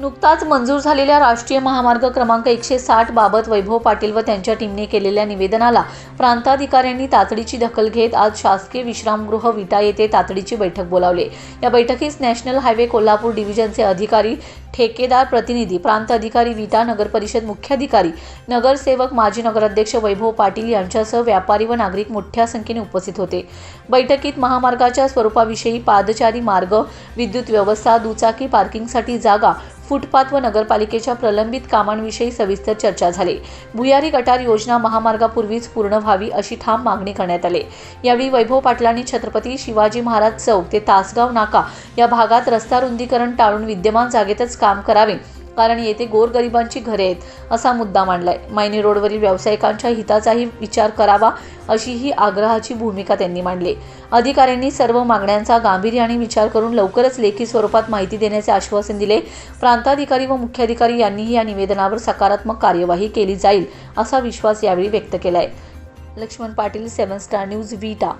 नुकताच मंजूर झालेल्या राष्ट्रीय महामार्ग क्रमांक एकशे साठ बाबत वैभव पाटील व त्यांच्या टीमने केलेल्या निवेदनाला प्रांताधिकाऱ्यांनी तातडीची दखल घेत आज शासकीय विश्रामगृह विटा येथे तातडीची बैठक बोलावली. या बैठकीस नॅशनल हायवे कोल्हापूर डिव्हिजनचे अधिकारी ठेकेदार प्रतिनिधी प्रांत अधिकारी विटा नगर परिषद मुख्याधिकारी नगरसेवक माजी नगराध्यक्ष वैभव पाटील यांच्यासह व्यापारी व नागरिक मोठ्या संख्येने उपस्थित होते. बैठकीत महामार्गाच्या स्वरूपाविषयी पादचारी मार्ग विद्युत व्यवस्था दुचाकी पार्किंगसाठी जागा फुटपाथ व नगरपालिकेच्या प्रलंबित कामांविषयी सविस्तर चर्चा झाली. भुयारी गटार योजना महामार्गापूर्वीच पूर्ण व्हावी अशी ठाम मागणी करण्यात आली. यावेळी वैभव पाटलांनी छत्रपती शिवाजी महाराज चौक ते तासगाव नाका या भागात रस्ता रुंदीकरण टाळून विद्यमान जागेतच काम करावे. कारण येथे गोरगरिबांची घरे आहेत असा मुद्दा मांडलाय. मायनी रोडवरील व्यावसायिकांच्या हिताचाही विचार करावा अशी ही आग्रहाची भूमिका त्यांनी मांडली. अधिकाऱ्यांनी सर्व मागण्यांचा गांभीर्याने विचार करून लवकरच लेखी स्वरूपात माहिती देण्याचे आश्वासन दिले. प्रांताधिकारी व मुख्याधिकारी यांनीही या निवेदनावर सकारात्मक कार्यवाही केली जाईल असा विश्वास यावेळी व्यक्त केलाय. Laxman Patil seven star news Vita